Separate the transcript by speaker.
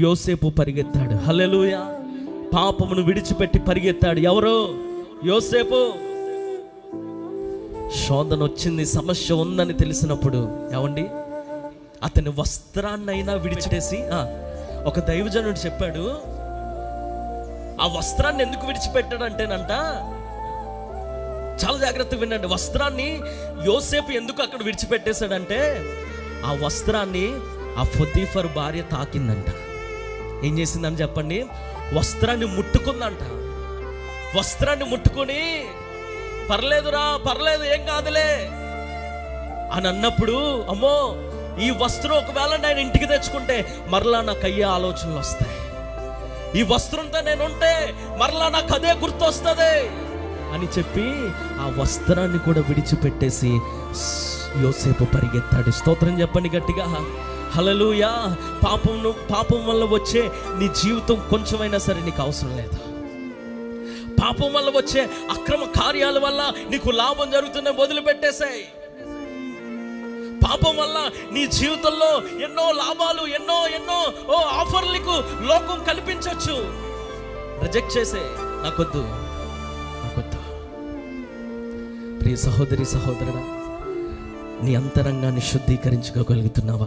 Speaker 1: యోసేపు పరిగెత్తాడు. హలెలుయ పాపమును విడిచిపెట్టి పరిగెత్తాడు. ఎవరు? యోసేపు. శోధన వచ్చింది సమస్య ఉందని తెలిసినప్పుడు ఏమండి? అతని వస్త్రాన్నైనా విడిచిపేసి ఒక దైవజనుడు చెప్పాడు ఆ వస్త్రాన్ని ఎందుకు విడిచిపెట్టాడంటేనంట చాలా జాగ్రత్తగా వినండి. వస్త్రాన్ని యోసేపు ఎందుకు అక్కడ విడిచిపెట్టేశాడంటే ఆ వస్త్రాన్ని ఆ ఫొతీఫర్ భార్య తాకిందంట. ఏం చేసిందని చెప్పండి? వస్త్రాన్ని ముట్టుకుందంట. వస్త్రాన్ని ముట్టుకొని పర్లేదురా పర్లేదు ఏం కాదులే. అని అన్నప్పుడు అమ్మో ఈ వస్త్రం ఒకవేళ నేను ఇంటికి తెచ్చుకుంటే మరలా నాకు అయ్యే ఆలోచనలు వస్తాయి. ఈ వస్త్రంతో నేనుంటే మరలా నాకు అదే గుర్తొస్తుంది. అని చెప్పి ఆ వస్త్రాన్ని కూడా విడిచిపెట్టేసి యోసేపు పరిగెత్తాడు. స్తోత్రం చెప్పండి గట్టిగా. హలలుయా పాపం పాపం వల్ల వచ్చే నీ జీవితం కొంచెమైనా సరే నీకు అవసరం లేదు? పాపం వల్ల వచ్చే అక్రమ కార్యాల వల్ల నీకు లాభం జరుగుతుందని వదిలిపెట్టేశాయి పాపం వల్ల నీ జీవితంలో ఎన్నో లాభాలు ఎన్నో ఎన్నో ఓ ఆఫర్లకు లోకం కల్పించవచ్చు రిజెక్ట్ చేసే నాకొద్దు. నాకొద్దు. ప్రియ సహోదరి సహోదరుడా నీ అంతరంగాన్ని శుద్ధీకరించుకోగలుగుతున్నావా?